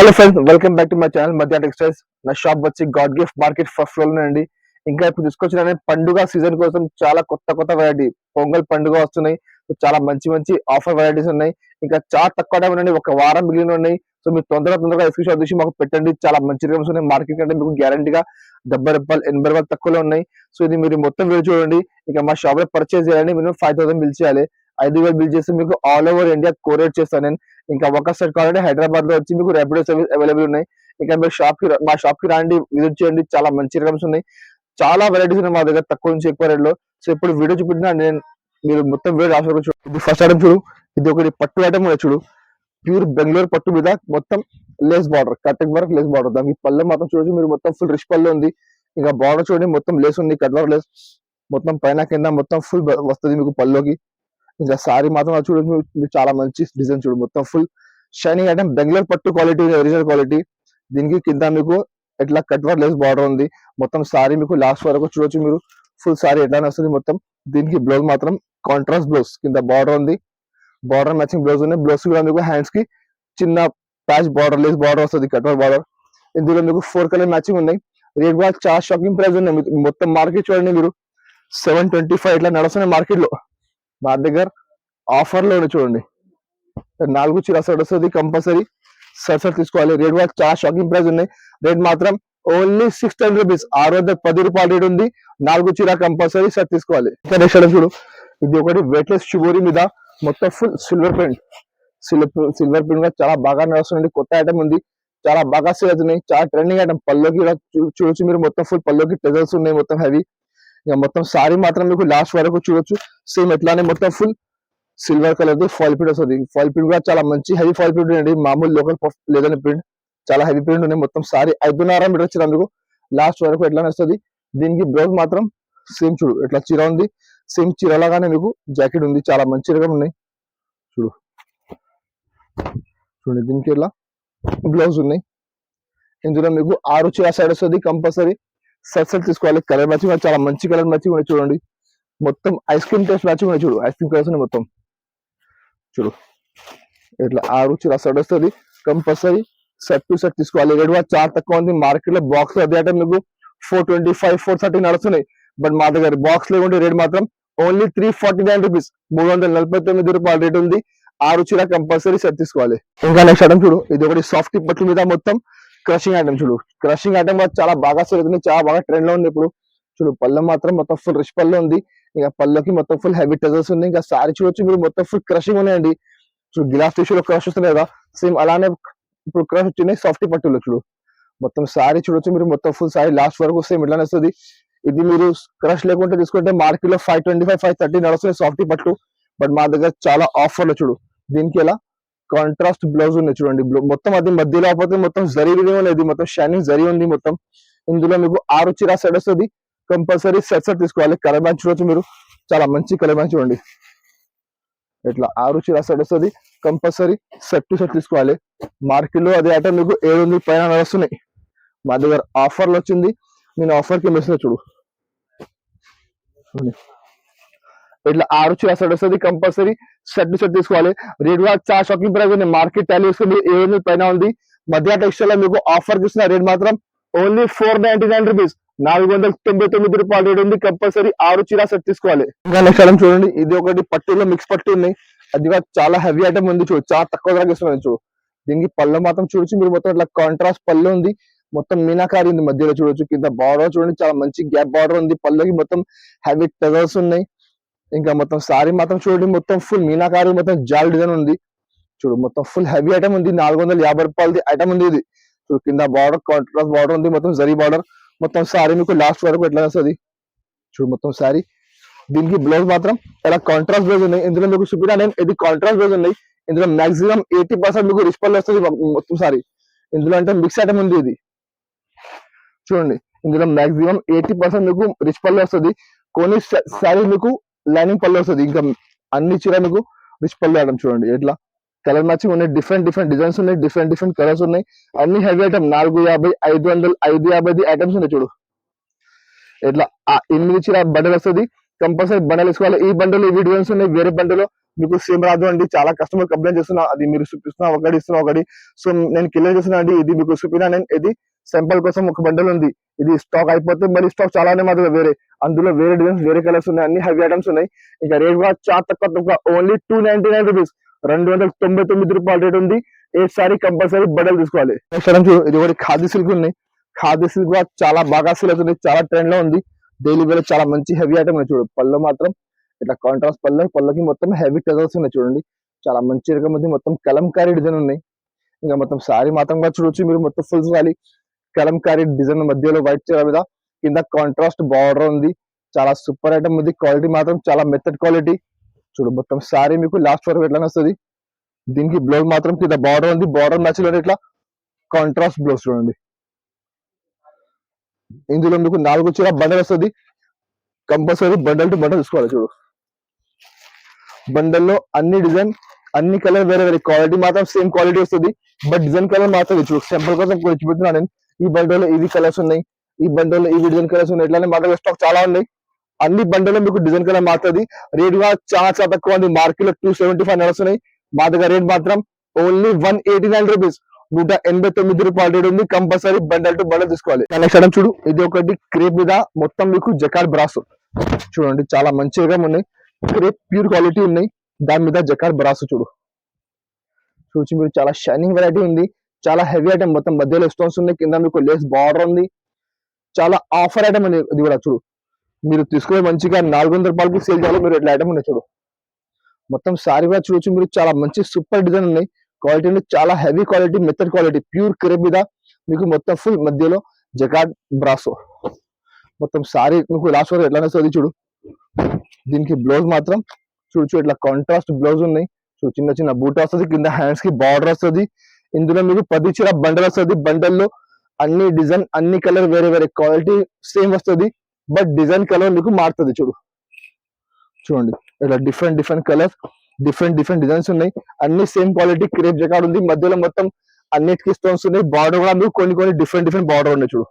Hello friends welcome back to my channel Madhya textiles నా shop వచ్చి God gift market first floor అండి. ఇంకా ఇప్పుడు తీసుకొచ్చిన పండుగ సీజన్ కోసం చాలా కొత్త కొత్త వెరైటీ పొంగల్ పండుగ వస్తున్నాయి. చాలా మంచి మంచి ఆఫర్ వెరైటీస్ ఉన్నాయి. ఇంకా చాలా తక్కువ టైం ఉన్నాయి ఒక వారం మిగిలిన ఉన్నాయి. సో మీరు తొందరగా తొందరగా ఎక్స్క్యూజ్ షాప్ తీసి మాకు పెట్టండి. చాలా మంచి రికమ్స్ ఉన్నాయి. మార్కెట్ అంటే మీకు గ్యారంటీగా డెబ్బై రూపాయలు ఎనభై రూపాయలు తక్కువలో ఉన్నాయి. సో ఇది మీరు మొత్తం వీడియో చూడండి. ఇంకా మా షాప్లో పర్చేస్ చేయాలని మీరు ఫైవ్ థౌసండ్ బిల్ చేయాలి. ఐదు వేలు బిల్ చేసి మీకు ఆల్ ఓవర్ ఇండియా కోరేట్ చేస్తాను నేను. ఇంకా ఒక సెట్ కావాలంటే హైదరాబాద్లో వచ్చి మీకు రెపిడో సర్వీస్ అవైలబుల్ ఉన్నాయి. ఇంకా మీరు షాప్కి మా షాప్కి రాండి విజిట్ చేయండి. చాలా మంచి రకమ్స్ ఉన్నాయి. చాలా వెరైటీస్ ఉన్నాయి మా దగ్గర తక్కువ నుంచి ఎక్కువ రేట్లో సో ఇప్పుడు వీడియో చూపించిన నేను మీరు మొత్తం వీడియో రాసి చూడు. ఇది ఫస్ట్ ఐటమ్ చూడు. ఇది ఒకటి పట్టు ఐటమ్ కూడా చూడు. ప్యూర్ బెంగళూరు పట్టు మీద మొత్తం లేస్ బార్డర్ కట్టక్ వరకు లేస్ బార్డర్ దానికి పల్లె మాత్రం చూడొచ్చు. మీరు మొత్తం ఫుల్ రిష్ పల్లె ఉంది. ఇంకా బార్డర్ చూడండి. మొత్తం లేస్ ఉంది కట్ లేస్ మొత్తం పైన కింద మొత్తం ఫుల్ వస్తుంది మీకు పల్లోకి ఇంకా సారీ మాత్రం అది చూడండి మీరు- చాలా మంచి డిజైన్ చూడు మొత్తం ఫుల్ షైనింగ్ ఐటమ్ బెంగళూరు పట్టు క్వాలిటీ ఒరిజినల్ క్వాలిటీ దీనికి కింద మీకు ఎట్లా కట్ వర్క్ లెస్ బార్డర్ ఉంది. మొత్తం సారీ మీకు లాస్ట్ వరకు చూడొచ్చు మీరు. ఫుల్ సారీ ఎట్లానే వస్తుంది మొత్తం. దీనికి బ్లౌజ్ మాత్రం కాంట్రాస్ట్ బ్లౌజ్ కింద బార్డర్ ఉంది. బార్డర్ మ్యాచింగ్ బ్లౌజ్ ఉన్నాయి. బ్లౌజ్ కూడా మీకు హ్యాండ్స్కి చిన్న ప్యాచ్ బార్డర్ లేస్ బార్డర్ వస్తుంది కట్ వర్క్ బార్డర్ ఇందులో మీకు ఫోర్ కలర్ మ్యాచింగ్ ఉన్నాయి. రేట్ కూడా చాలా షాకింగ్ ప్రైస్ ఉన్నాయి. మొత్తం మార్కెట్ చూడండి మీరు. సెవెన్ ట్వంటీ ఫైవ్ ఇట్లా నడుస్తున్నాయి మార్కెట్లో. మా దగ్గర ఆఫర్లో చూడండి. నాలుగు చీర సెట్ వస్తుంది కంపల్సరీ సెట్ సెట్ తీసుకోవాలి. రేట్ కూడా చాలా షాకింగ్ ప్రైస్ ఉన్నాయి. రేట్ మాత్రం ఓన్లీ సిక్స్ టెన్ రూపీస్. ఆరు వందల పది రూపాయలు రేట్ ఉంది. నాలుగు చీర కంపల్సరీ సెట్ తీసుకోవాలి. ఇంకా నెక్స్ట్ చూడు. ఇది ఒకటి వెయిట్లెస్ షుగోరి మీద మొత్తం full silver print silver silver print కూడా చాలా బాగా నడుస్తుంది కొత్త ఐటమ్ ఉంది. చాలా బాగా సేల్ అవుతున్నాయి చాలా ట్రెండింగ్ ఐటమ్ పల్లోకి కూడా చూడొచ్చు మీరు. మొత్తం ఫుల్ పల్లోకి టెజల్స్ ఉన్నాయి. మొత్తం హెవీ ఇక మొత్తం సారీ మాత్రం మీకు లాస్ట్ వరకు చూడొచ్చు. సేమ్ ఎట్లానే మొత్తం full silver colour the fall print వస్తుంది. ఫాల్ ప్రింట్ కూడా చాలా మంచి హెవీ ఫాల్ ప్రింట్ అండి మామూలు లోకల్ లేదని ప్రింట్ చాలా హెవీ ప్రింట్ ఉన్నాయి మొత్తం సారీ. ఐదున్నర మీటర్ వచ్చిన మీకు లాస్ట్ వరకు ఎట్లానే వస్తుంది. దీనికి బ్లౌజ్ మాత్రం సేమ్ చూడు ఎట్లా చీర ఉంది. సేమ్ చీర లాగానే మీకు జాకెట్ ఉంది. చాలా మంచి రకం ఉన్నాయి. చూడు. చూడండి దీనికి ఇట్లా బ్లౌజ్ ఉన్నాయి. ఇందులో మీకు ఆరు చీర సైడ్ వస్తుంది కంపల్సరీ సెట్ తీసుకోవాలి. కలర్ మ్యాచింగ్ చాలా మంచి కలర్ మ్యాచింగ్ ఉన్నాయి చూడండి. మొత్తం ఐస్ క్రీమ్ టేస్ట్ మ్యాచింగ్ ఉన్నాయి చూడు. ఐస్ క్రీమ్ కలర్స్ ఉన్నాయి మొత్తం. చూడు. ఇట్లా ఆ రుచి సెట్ వస్తుంది. కంపల్సరీ సెట్ టు సెట్ తీసుకోవాలి. రెడ్ వాచ్ చాలా తక్కువ ఉంది. మార్కెట్లో బాక్స్ అదే అంటే మీకు four twenty five four thirty నడుస్తున్నాయి. బట్ మా దగ్గర బాక్స్ లేకుంటే రేట్ మాత్రం only three forty nine rupees మూడు వందల నలభై తొమ్మిది రూపాయల రేట్ ఉంది. ఆ రుచిలా కంపల్సరీ సెట్ తీసుకోవాలి. ఇంకా నెక్స్ట్ ఐటమ్ చూడు. ఇది ఒకటి సాఫ్ట్ పట్ల మీద మొత్తం క్రషింగ్ ఐటమ్ చూడు. క్రషింగ్ ఐటమ్ చాలా బాగా సేల్ అవుతుంది. చాలా బాగా ట్రెండ్లో ఉంది ఇప్పుడు. చూడు పళ్ళు మాత్రం మొత్తం ఫుల్ రిష్ పళ్ళు ఉంది. ఇంకా పళ్ళకి మొత్తం ఫుల్ హెవీ టజల్స్ ఉంది. ఇంకా సారీ చూడొచ్చు మీరు మొత్తం ఫుల్ క్రషింగ్ ఉన్నాయండి చూడు గ్లాస్ టిష్యూలో క్రష్ వస్తుంది కదా. సేమ్ అలానే ఇప్పుడు క్రష్ వచ్చినాయి సాఫ్ట్ పట్టులో చూడు. మొత్తం సారీ చూడొచ్చు మీరు మొత్తం ఫుల్ సారీ లాస్ట్ వరకు సేమ్ ఇట్లానే వస్తుంది. ఇది మీరు క్రష్ లేకుంటే తీసుకుంటే మార్కెట్లో five twenty five five thirty నడుస్తుంది సాఫ్ట్ పట్టు. బట్ మా దగ్గర చాలా ఆఫర్లు చూడు. దీనికి ఎలా? కాంట్రాస్ట్ బ్లౌజ్ ఉంది చూడండి. మొత్తం అది మధ్యలో లేకపోతే మొత్తం జరీ లేదు మొత్తం షైనింగ్ జరీ ఉంది మొత్తం. ఇందులో మీకు ఆరు చీర సెట్ వస్తుంది. కంపల్సరీ సెట్ సెట్ తీసుకోవాలి. కలర్ బ్యాంక్ చూడొచ్చు మీరు. చాలా మంచి కలర్ బ్యాంక్ చూడండి. ఇట్లా ఆరు చీర సెట్ వస్తుంది. కంపల్సరీ సెట్ టు సెట్ తీసుకోవాలి. మార్కెట్లో అదే ఐటమ్ మీకు ఏడు వందల పైన నడుస్తున్నాయి మా దగ్గర ఆఫర్లు వచ్చింది. నేను ఆఫర్కి మెసేజ్ చూడు. ఇట్లా ఆరు చీర వస్తుంది కంపల్సరీ షర్ట్ షర్ట్ తీసుకోవాలి. రేట్ కూడా చాలా షాకింగ్ ప్రైస్ ఉంది. మార్కెట్ టాలీ వేసుకుంటే ఏడు పైన ఉంది. మధ్య టెక్స్టైల్లో మీకు ఆఫర్ ఇస్తున్న రేట్ మాత్రం only four ninety nine rupees నాలుగు వందల తొంభై తొమ్మిది రూపాయలు రేట్ ఉంది. కంపల్సరీ ఆరు చీర సెట్ తీసుకోవాలి. ఇంకా నెక్స్ట్ ఐటమ్ చూడండి. ఇది ఒకటి పట్టులో మిక్స్ పట్టు ఉన్నాయి అది కూడా చాలా హెవీ ఐటమ్ ఉంది చూడు. చాలా తక్కువ ధరకు ఇస్తున్నాను చూడు. దీనికి పళ్ళు మాత్రం చూడొచ్చు. మీరు మొత్తం ఇట్లా కాంట్రాస్ట్ పళ్ళు ఉంది. మొత్తం మీనాకారి ఉంది మధ్యలో చూడొచ్చు. కింద బార్డర్ చూడండి. చాలా మంచి గ్యాప్ బార్డర్ ఉంది. పళ్ళకి మొత్తం హెవీ టెజల్స్ ఉన్నాయి. ఇంకా మొత్తం సారీ మాత్రం చూడండి మొత్తం ఫుల్ మీనాకారు మొత్తం జాల్ డిజైన్ ఉంది. చూడు మొత్తం ఫుల్ హెవీ ఐటమ్ ఉంది. నాలుగు వందల యాభై రూపాయలది ఐటమ్ ఉంది ఇది. చూడు కింద బార్డర్ కాంట్రాస్ట్ బార్డర్ ఉంది మొత్తం జరీ బార్డర్ మొత్తం సారీ మీకు లాస్ట్ వరకు ఎట్లా వస్తుంది? చూడు మొత్తం సారీ. దీనికి బ్లౌజ్ మాత్రం ఇలా కాంట్రాస్ట్ బ్లౌజ్ ఉన్నాయి? ఇందులో మీకు సుపీరియర్ నేను ఇది కాంట్రాస్ట్ బ్లౌజ్ ఉన్నాయి. ఇందులో మాక్సిమం ఎయిటీ పర్సెంట్ మీకు రిస్పాల్ వస్తుంది మొత్తం సారీ. ఇందులో అంటే మిక్స్ ఐటమ్ ఉంది ఇది. చూడండి ఇందులో మాక్సిమం ఎయిటీ పర్సెంట్ మీకు రిచ్ పళ్ళు వస్తుంది. కొన్ని సారీ మీకు లైనింగ్ పళ్ళు వస్తుంది. ఇంకా అన్ని చీర మీకు రిచ్ పళ్ళు వేయడం చూడండి. ఎట్లా? కలర్ మ్యాచింగ్ ఉన్నాయి. డిఫరెంట్ డిఫరెంట్ డిజైన్స్ ఉన్నాయి. డిఫరెంట్ డిఫరెంట్ కలర్స్ ఉన్నాయి. అన్ని హెవీ ఐటమ్ నాలుగు యాభై ఐదు వందలు ఐదు యాభై ఐటమ్స్ ఉన్నాయి చూడు. ఎట్లా? ఆ ఎనిమిది చీర బండల్ వస్తుంది. కంపల్సరీ బండలు వేసుకోవాలి. ఈ బండలు ఈ డిజైన్స్ ఉన్నాయి. వేరే బండలో మీకు సేమ్ రాదు అండి. చాలా కస్టమర్ కంప్లైంట్ చేస్తున్నా. అది మీరు చూపిస్తున్నా. ఒకటి ఇస్తున్నా ఒకటి. సో నేను క్లియర్ చేస్తున్నా అండి. ఇది మీకు చూపినా నేను ఇది సింపుల్ కోసం ఒక బండల్ ఉంది. ఇది స్టాక్ అయిపోతే మళ్ళీ స్టాక్ చాలానే మాత్రమే వేరే. అందులో వేరే డిజైన్స్ వేరే కలర్స్ ఉన్నాయి. అన్ని హెవీ ఐటమ్స్ ఉన్నాయి. ఇంకా రేట్ కూడా చాలా తక్కువ తక్కువ. Only two ninety nine rupees రెండు వందల తొంభై తొమ్మిది రూపాయల రేట్ ఉంది. ఏ సారీ కంపల్సరీ బట్టలు తీసుకోవాలి. నెక్స్ట్ ఐటమ్ చూడు. ఇది ఒకటి ఖాదీ సిల్క్ ఉన్నాయి. ఖాదీ సిల్క్ కూడా చాలా బాగా సేల్ అవుతుంది. చాలా ట్రెండ్లో ఉంది. డైలీ వేర్ చాలా మంచి హెవీ ఐటమ్ ఉన్నాయి చూడు. పళ్ళు మాత్రం ఇట్లా కాంట్రాస్ట్ పళ్ళు పళ్ళకి మొత్తం హెవీ టజల్స్ ఉన్నాయి చూడండి. చాలా మంచి రకం ఉంది. మొత్తం కలంకారీ డిజైన్ ఉన్నాయి. ఇంకా మొత్తం సారీ మాత్రం కూడా చూడొచ్చు. మీరు మొత్తం ఫుల్ సారీ కలంకారీ డిజైన్ మధ్యలో వైట్ చీర మీద కింద కాంట్రాస్ట్ బార్డర్ ఉంది. చాలా సూపర్ ఐటమ్ ఉంది. క్వాలిటీ మాత్రం చాలా మెత్తడ్ క్వాలిటీ చూడు మొత్తం సారీ మీకు లాస్ట్ వరకు ఎట్లా వస్తుంది? దీనికి బ్లౌజ్ మాత్రం కింద బార్డర్ ఉంది. బార్డర్ మ్యాచ్లో ఇట్లా కాంట్రాస్ట్ బ్లౌజ్ చూడండి. ఇందులో మీకు నాలుగు చీర బండల్ వస్తుంది. కంపల్సరీ బండల్ టు బండల్ తీసుకోవాలి చూడు. బండల్లో అన్ని డిజైన్ అన్ని కలర్ వేరే వేరే. క్వాలిటీ మాత్రం సేమ్ క్వాలిటీ వస్తుంది. బట్ డిజైన్ కలర్ మాత్రం చూడు. సింపుల్ కోసం కొంచెం నేను. ఈ బండల్లో ఇవి కలర్స్ ఉన్నాయి. ఈ బండల్లో ఇవి డిజైన్ కలర్స్ ఉన్నాయి. ఇట్లానే మాత్రం స్టాక్ చాలా ఉన్నాయి. అన్ని బండల్లో మీకు డిజైన్ కలర్ మారుతుంది. రేట్ కూడా చాలా చాలా తక్కువ ఉంది. మార్కెట్లో టూ సెవెంటీ ఫైవ్ నడుస్తున్నాయి. మా దగ్గర రేట్ మాత్రం only one eighty nine rupees నూట ఎనభై తొమ్మిది రూపాయల రేట్ ఉంది. కంపల్సరీ బండల్ టు బండల్ తీసుకోవాలి. నెక్స్ట్ చూడు. ఇది ఒకటి క్రేప్ మీద మొత్తం మీకు జకాడ్ బ్రాస్ చూడండి. చాలా మంచిగా ఉన్నాయి. క్రేప్ ప్యూర్ క్వాలిటీ ఉన్నాయి. దాని మీద జకాడ్ బ్రాస్ చూడు. చూసి మీరు చాలా షైనింగ్ వెరైటీ ఉంది. చాలా హెవీ ఐటమ్ మొత్తం మధ్యలో స్టోన్స్ ఉన్నాయి. కింద మీకు లేస్ బార్డర్ ఉంది. చాలా ఆఫర్ ఐటమ్ అని ఇది కూడా చూడు. మీరు తీసుకునే మంచిగా నాలుగు వందల రూపాయలకి సేల్ చేయాలి. మీరు ఎట్లా ఐటమ్ ఉన్నాయి చూడు. మొత్తం సారీ కూడా చూడొచ్చు. మీరు చాలా మంచి సూపర్ డిజైన్ ఉన్నాయి. క్వాలిటీ ఉంది. చాలా heavy quality method quality pure crepe మీద మీకు మొత్తం ఫుల్ మధ్యలో జకాడ్ బ్రాసో మొత్తం సారీ మీకు లాస్ట్ వరకు ఎట్లా వస్తుంది చూడు. దీనికి బ్లౌజ్ మాత్రం చూడొచ్చు. ఇట్లా కాంట్రాస్ట్ బ్లౌజ్ ఉన్నాయి. చూడు చిన్న చిన్న బూట వస్తుంది. కింద హ్యాండ్స్కి బార్డర్ వస్తుంది. ఇందులో మీకు పది చీర బండల్ వస్తుంది. బండల్లో అన్ని డిజైన్ అన్ని కలర్ వేరే వేరే క్వాలిటీ సేమ్ వస్తుంది. బట్ డిజైన్ కలర్ మీకు మారుతుంది చూడు. చూడండి. ఇట్లా different different colours different different designs ఉన్నాయి. అన్ని సేమ్ క్వాలిటీ క్రేప్ జకాడ్ ఉంది. మధ్యలో మొత్తం అన్నిటికీ స్టోన్స్ ఉన్నాయి. బార్డర్ కూడా మీకు కొన్ని కొన్ని డిఫరెంట్ డిఫరెంట్ బార్డర్ ఉన్నాయి చూడు.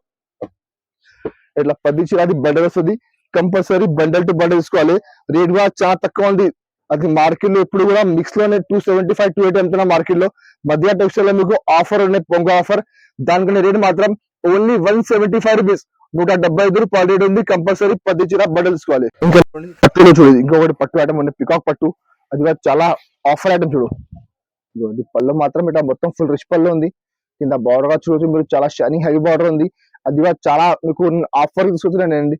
ఇట్లా పది చీర అది బండల్ వస్తుంది. కంపల్సరీ బండల్ టు బండల్ తీసుకోవాలి. రేట్ కూడా చాలా తక్కువ ఉంది. అది మార్కెట్లో ఇప్పుడు కూడా మిక్స్లోనే two seventy five two eighty అమ్ముతున్నా మార్కెట్లో మధ్య టెక్స్టైల్లో మీకు ఆఫర్ ఉన్నాయి పొంగ ఆఫర్ దానికన్నా రేట్ మాత్రం only one seventy five rupees నూట డెబ్బై ఐదు రూపాయలు రేట్ ఉంది. కంపల్సరీ పది చీర బండల్ తీసుకోవాలి ఇంకా పట్టులో చూడు ఇంకొకటి పట్టు ఐటమ్ ఉంది. పికాక్ పట్టు. అది కూడా చాలా ఆఫర్ ఐటమ్ చూడు. ఇది పళ్ళు మాత్రం ఇట్లా మొత్తం ఫుల్ రిచ్ పళ్ళు ఉంది. కింద బార్డర్గా చూడొచ్చు మీరు చాలా షైనింగ్ హెవీ బార్డర్ ఉంది. అది కూడా చాలా మీకు ఆఫర్ తీసుకొచ్చానండి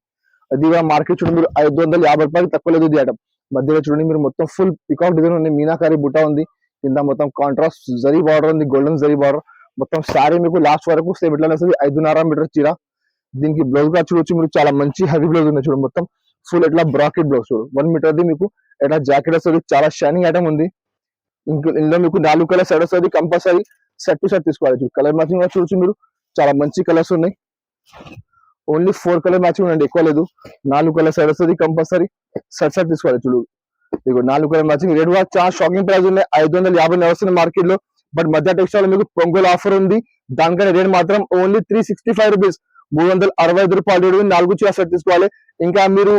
అది కూడా మార్కెట్ చూడండి మీరు ఐదు వందల యాభై రూపాయలు తక్కువ లేదు ఇది ఐటమ్ మధ్యలో చూడండి మీరు మొత్తం ఫుల్ పికాక్ డిజైన్ ఉంది. మీనాకారి బుట్ట ఉంది. కింద మొత్తం కాంట్రాస్ట్ జరీ బార్డర్ ఉంది గోల్డెన్ జరీ బార్డర్ మొత్తం సారీ మీకు లాస్ట్ వరకు సేమ్ ఇట్లా వస్తుంది. ఐదున్నర మీటర్ చీర. దీనికి బ్లౌజ్గా చూడొచ్చు మీరు. చాలా మంచి హెవీ బ్లౌజ్ ఉంది చూడండి మొత్తం. ఫుల్ ఎట్లా బ్రాకెట్ బ్లౌజ్ చూడు. వన్ మీటర్ ది మీకు ఎట్లా జాకెట్ వస్తుంది. చాలా షైనింగ్ ఐటమ్ ఉంది. ఇంకా ఇందులో మీకు నాలుగు కలర్ సెట్ వస్తుంది. కంపల్సరీ సెట్ టు సెట్ తీసుకోవాలి చూడు. కలర్ మ్యాచింగ్ కూడా చూడొచ్చు మీరు. చాలా మంచి కలర్స్ ఉన్నాయి. ఓన్లీ ఫోర్ కలర్ మ్యాచింగ్ ఉండండి. ఎక్కువ లేదు. నాలుగు కలర్ సెట్ వస్తుంది కంపల్సరీ సెట్ సెట్ తీసుకోవాలి. చూడు మీకు నాలుగు కలర్ మ్యాచింగ్ రెడ్ వాచ్ చాలా షాకింగ్ ప్రైస్ ఉన్నాయి. ఐదు వందల యాభై వస్తుంది మార్కెట్లో. బట్ మధ్య టెక్స్టైల్ మీకు పొంగల్ ఆఫర్ ఉంది. దానికంటే రేట్ మాత్రం only three sixty five rupees మూడు వందల అరవై ఐదు రూపాయలు రేటు ఉంది. నాలుగు చీర సెట్ తీసుకోవాలి. ఇంకా మీరు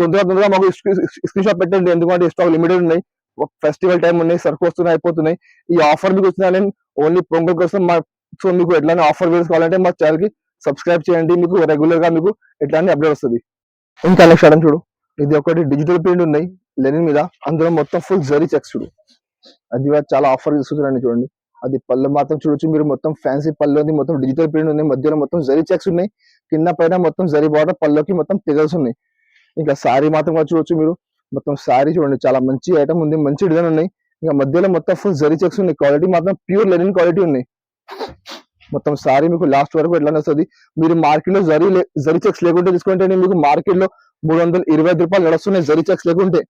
తొందరగా తొందరగా మాకు స్క్రీన్ షాట్ పెట్టండి. ఎందుకంటే స్టాక్ లిమిటెడ్ ఉన్నాయి. ఫెస్టివల్ టైం ఉన్నాయి. సరుకు వస్తున్నాయి అయిపోతున్నాయి. ఈ ఆఫర్ మీకు వచ్చిన ఓన్లీ పొంగల్ కోసం మా సో మీకు ఎట్లానే ఆఫర్ వేసుకోవాలంటే మా ఛానల్కి సబ్స్క్రైబ్ చేయండి. మీకు రెగ్యులర్గా మీకు ఎట్లానే అప్డేట్ వస్తుంది. ఇంకా నెక్స్ట్ చూడు. ఇది ఒకటి డిజిటల్ ప్రింట్ ఉన్నాయి. లెనిన్ మీద అందులో మొత్తం ఫుల్ జరీ చెక్స్ చూడు. అది కూడా చాలా ఆఫర్ తీసుకున్నాను చూడండి. అది పళ్ళు మాత్రం చూడొచ్చు. మీరు మొత్తం ఫ్యాన్సీ పళ్ళు ఉంది మొత్తం డిజిటల్ ప్రింట్ ఉంది మధ్యలో మొత్తం జరీ చెక్స్ ఉన్నాయి. కింద పైన మొత్తం జరీ బార్డర్ పళ్ళకి మొత్తం పిగల్స్ ఉన్నాయి. ఇంకా సారీ మాత్రం చూడొచ్చు మీరు. మొత్తం సారీ చూడండి. చాలా మంచి ఐటమ్ ఉంది మంచి డిజైన్ ఉన్నాయి. ఇంకా మధ్యలో మొత్తం ఫుల్ జరీ చెక్స్ ఉన్నాయి. క్వాలిటీ మాత్రం ప్యూర్ లెనిన్ క్వాలిటీ ఉన్నాయి. మొత్తం సారీ మీకు లాస్ట్ వరకు ఎట్లా వస్తుంది మీరు మార్కెట్లో జరీ లే- జరీ చెక్స్ లేకుండా తీసుకుంటే మీకు మార్కెట్లో మూడు వందల ఇరవై ఐదు రూపాయలు నడుస్తున్నాయి జరీ చెక్స్ లేకుంటే.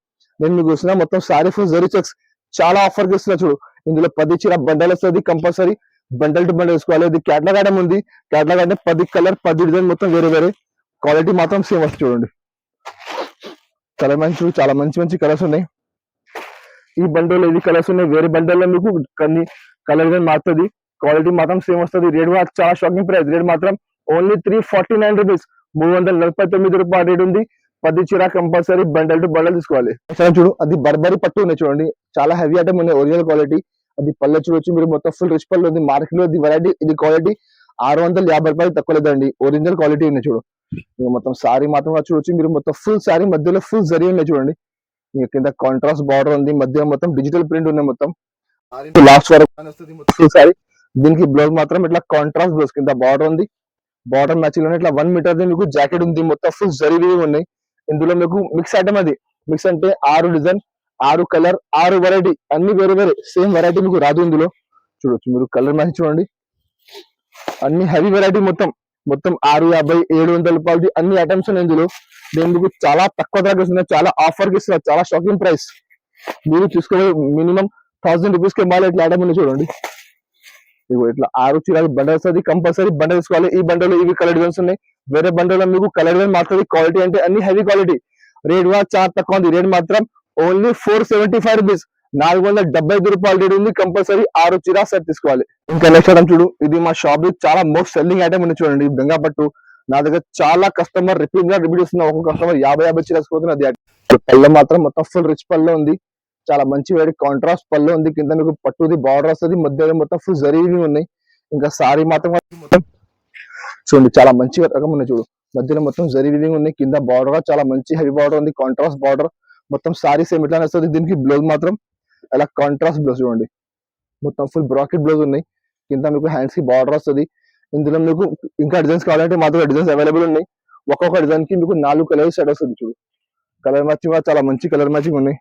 నేను మీకు చూసిన మొత్తం సారీ ఫుల్ జరీ చెక్స్ చాలా ఆఫర్ ఇస్తున్నా చూడు. ఇందులో పది చీర బండల్ వస్తుంది కంపల్సరీ బండల్ టు బండల్ వేసుకోవాలి. ఇది క్యాట్లాగ్ ఐటమ్ ఉంది. క్యాట్లాగ్ అంటే పది కలర్ పది డిజైన్ మొత్తం వేరే వేరే. క్వాలిటీ మాత్రం సేమ్ వస్తుంది చూడండి. చాలా మంచి చాలా మంచి మంచి కలర్స్ ఉన్నాయి. ఈ బండల్లో ఇది కలర్స్ ఉన్నాయి. వేరే బండల్లో మీకు కొన్ని కలర్ డిజైన్ మారుతుంది. క్వాలిటీ మాత్రం సేమ్ వస్తుంది. రేట్ కూడా చాలా షాకింగ్ ప్రైస్ రేట్ మాత్రం only three forty nine rupees మూడు వందల నలభై తొమ్మిది రూపాయల రేట్ ఉంది. పది చీర కంపల్సరీ బండల్ టు బండల్ తీసుకోవాలి. సరే చూడు అది బర్బరీ పట్టు ఉన్నాయి చూడండి. చాలా హెవీ ఐటమ్ ఉన్నాయి ఒరిజినల్ క్వాలిటీ అది పల్లె చూడొచ్చు మీరు మొత్తం ఫుల్ రిచ్ పళ్ళు ఉంది మార్కెట్లో వెరైటీ ఇది క్వాలిటీ ఆరు వందల యాభై రూపాయలు తక్కువ లేదండి ఒరిజినల్ క్వాలిటీ ఉన్నాయి చూడు. ఇక మొత్తం సారీ మాత్రం చూడొచ్చు మీరు మొత్తం ఫుల్ సారీ మధ్యలో ఫుల్ జరీ ఉన్నాయి చూడండి. ఇక కింద కాంట్రాస్ట్ బార్డర్ ఉంది మధ్య మొత్తం డిజిటల్ ప్రింట్ ఉన్నాయి మొత్తం. లాస్ట్ వరకు ఫుల్ సారీ దీనికి బ్లౌజ్ మాత్రం ఇట్లా కాంట్రాస్ట్ బ్లౌజ్ కింద బార్డర్ ఉంది. బార్డర్ మ్యాచింగ్ ఇట్లా వన్ మీటర్ మీకు జాకెట్ ఉంది మొత్తం ఫుల్ జరీ ఉన్నాయి. ఇందులో మీకు మిక్స్ ఐటమ్ అది. మిక్స్ అంటే ఆరు డిజైన్ ఆరు కలర్ ఆరు వెరైటీ అన్ని వేరే వేరే సేమ్ వెరైటీ మీకు రాదు ఇందులో. చూడొచ్చు మీరు కలర్ మ్యాచ్ చూడండి. అన్ని హెవీ వెరైటీ మొత్తం. మొత్తం ఆరు యాభై ఏడు వందల రూపాయలు అన్ని ఐటమ్స్ ఉన్నాయి ఇందులో. నేను మీకు చాలా తక్కువ ధరకు ఇస్తున్నా చాలా ఆఫర్కి ఇస్తున్నా చాలా షాకింగ్ ప్రైస్ మీరు తీసుకునే మినిమం థౌసండ్ రూపీస్కి ఇవ్వాలి ఇట్లా ఐటమ్ ఉన్నాయి చూడండి. మీకు ఇట్లా ఆరు చీరలు బండల్ వస్తుంది కంపల్సరీ బండల్ తీసుకోవాలి. ఈ బండలు ఇవి కలర్ డిజైన్స్ ఉన్నాయి. వేరే బండల్లో మీకు కలర్ డిజైన్ మాత్రమే క్వాలిటీ అంటే అన్ని హెవీ క్వాలిటీ రేట్ కూడా చాలా తక్కువ ఉంది. రేట్ మాత్రం only four seventy five rupees నాలుగు వందల డెబ్బై ఐదు రూపాయల రేట్ ఉంది. కంపల్సరీ ఆరు చీర సెట్ తీసుకోవాలి. ఇంకా నెక్స్ట్ ఐటమ్ చూడు. ఇది మా షాప్లో చాలా మోస్ట్ సెల్లింగ్ ఐటమ్ ఉంది చూడండి. బెంగా పట్టు. నా దగ్గర చాలా కస్టమర్ రిపీట్గా రిపీట్ ఇస్తున్నా ఒక్కొక్క కస్టమర్ యాభై యాభై చీర తీసుకోతుంది అది. పళ్ళ మాత్రం మొత్తం ఫుల్ రిచ్ పల్లె ఉంది. చాలా మంచి వేడి కాంట్రాస్ట్ పళ్ళు ఉంది. కింద మీకు పట్టుది బార్డర్ వస్తుంది. మధ్యలో మొత్తం ఫుల్ జరీవి ఉన్నాయి. ఇంకా సారీ మాత్రం మొత్తం. చూడండి చాలా మంచి రకం ఉన్నాయి చూడు. మధ్యలో మొత్తం జరీవి ఉన్నాయి. కింద బార్డర్ చాలా మంచి హెవీ బార్డర్ ఉంది. కాంట్రాస్ట్ బార్డర్ మొత్తం సారీ సేమ్ ఇట్లానే వస్తుంది. దీనికి బ్లౌజ్ మాత్రం అలా కాంట్రాస్ట్ బ్లౌజ్ చూడండి. మొత్తం ఫుల్ బ్రాకెట్ బ్లౌజ్ ఉన్నాయి. కింద మీకు హ్యాండ్స్కి బార్డర్ వస్తుంది. ఇందులో మీకు ఇంకా డిజైన్స్ కావాలంటే మాత్రం డిజైన్స్ అవైలబుల్ ఉన్నాయి. ఒక్కొక్క డిజైన్కి మీకు నాలుగు కలర్స్ సెట్ వస్తుంది చూడు. కలర్ మ్యాచింగ్ చాలా మంచి కలర్ మ్యాచింగ్ ఉన్నాయి.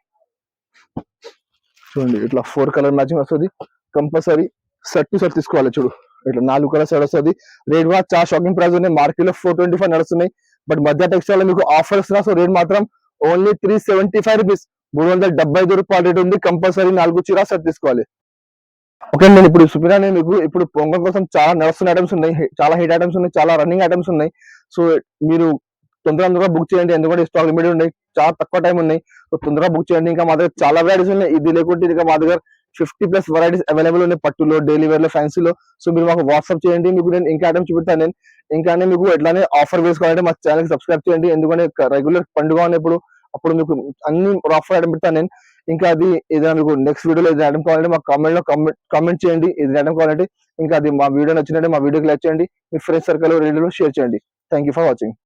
చూడండి ఇట్లా ఫోర్ కలర్ మ్యాచింగ్ వస్తుంది. కంపల్సరీ సెట్ టు సెట్ తీసుకోవాలి చూడు. ఇట్లా నాలుగు కలర్స్ వస్తుంది. రేట్ కూడా చాలా షాకింగ్ ప్రైస్ ఉన్నాయి. మార్కెట్లో ఫోర్ ట్వంటీ ఫైవ్ నడుస్తున్నాయి. బట్ మధ్య టెక్స్టైల్ మీకు ఆఫర్ ఇస్తున్నా సో రేట్ మాత్రం only three seventy five rupees మూడు వందల డెబ్బై ఐదు రూపాయల రేట్ ఉంది. కంపల్సరీ నాలుగు చీర సెట్ తీసుకోవాలి. ఓకే నేను ఇప్పుడు సుపినా నేను మీకు ఇప్పుడు పొంగల్ కోసం చాలా నడుస్తున్న ఐటమ్స్ ఉన్నాయి. చాలా హిట్ ఐటమ్స్ ఉన్నాయి. చాలా రన్నింగ్ ఐటమ్స్ ఉన్నాయి. సో మీరు తొందరగా తొందరగా బుక్ చేయండి. ఎందుకంటే స్టాక్ లిమిటెడ్ ఉన్నాయి చాలా తక్కువ టైం ఉన్నాయి. సో తొందరగా బుక్ చేయండి. ఇంకా మా దగ్గర చాలా వెరైటీస్ ఉన్నాయి. ఇది లేకుంటే ఇంకా మా దగ్గర ఫిఫ్టీ ప్లస్ వెరైటీస్ అవైలబుల్ ఉన్నాయి. పట్టులో డైలీ వేర్లో ఫ్యాన్సీలో సో మీరు మాకు వాట్సాప్ చేయండి. మీకు నేను ఇంకా ఐటమ్ చూపిస్తాను నేను ఇంకా మీకు ఎట్లానే ఆఫర్ వేసుకోవాలంటే మా ఛానల్ సబ్స్క్రైబ్ చేయండి. ఎందుకంటే రెగ్యులర్ పండుగ ఉన్నప్పుడు అప్పుడు మీకు అన్ని ఆఫర్ ఐటమ్ పెడతాను నేను. ఇంకా అది ఏదైనా మీకు నెక్స్ట్ వీడియోలో ఏదైనా ఐటమ్ కావాలంటే మా కామెంట్లో కామెంట్ చేయండి. ఏదైనా ఐటమ్ కావాలంటే ఇంకా అది మా వీడియో నచ్చినట్టే మా వీడియోకి లైక్ చేయండి. మీ ఫ్రెండ్స్ సర్కిల్ రిలేటివ్ షేర్ చేయండి. Thank you for watching